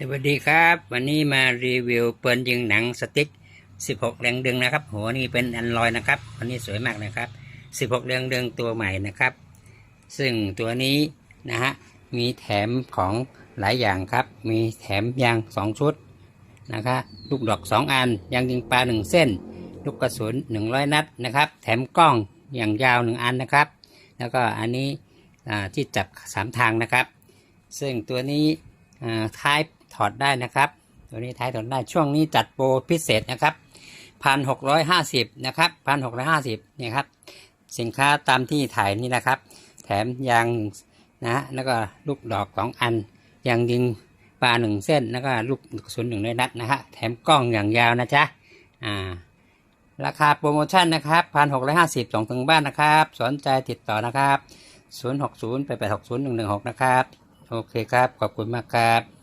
สวัสดีครับ วันนี้มารีวิวปืนยิงหนังสติ๊ก 16 แรงดึงนะครับหัวนี่เป็นอันลอยนะครับ วันนี้สวยมากนะครับ 16 แรงดึงตัวใหม่นะครับ ซึ่งตัวนี้นะฮะมีแถมของหลายอย่างครับ มีแถมยาง 2 ชุดนะครับลูกดอก 2 อันยางยิงปลา 1 เส้น ลูกกระสุน 100 นัดนะครับ แถมกล้องอย่างยาว 1 อันนะครับ แล้วก็อันนี้ที่จับ 3 ทางนะครับ ซึ่งตัวนี้ท้าย ถอดได้นะครับ ตัวนี้ท้ายถอดได้ช่วงนี้จัดโปรพิเศษนะครับพันหกร้อยห้าสิบนะครับพันหกร้อยห้าสิบนี่ครับสินค้าตามที่ถ่ายนี่นะครับ แถมยางนะแล้วก็ลูกดอกสองอันยางยิงปลาหนึ่งเส้นแล้วก็ลูกกระสุนหนึ่งนัดนะฮะแถมกล้องอย่างยาวนะจ๊ะอ่าราคาโปรโมชั่นนะครับพันหกร้อยห้าสิบส่งถึงบ้านนะครับ สนใจติดต่อนะครับศูนย์หกศูนย์แปดแปดหกศูนย์หนึ่งหนึ่งหกนะครับ โอเคครับ ขอบคุณมากครับ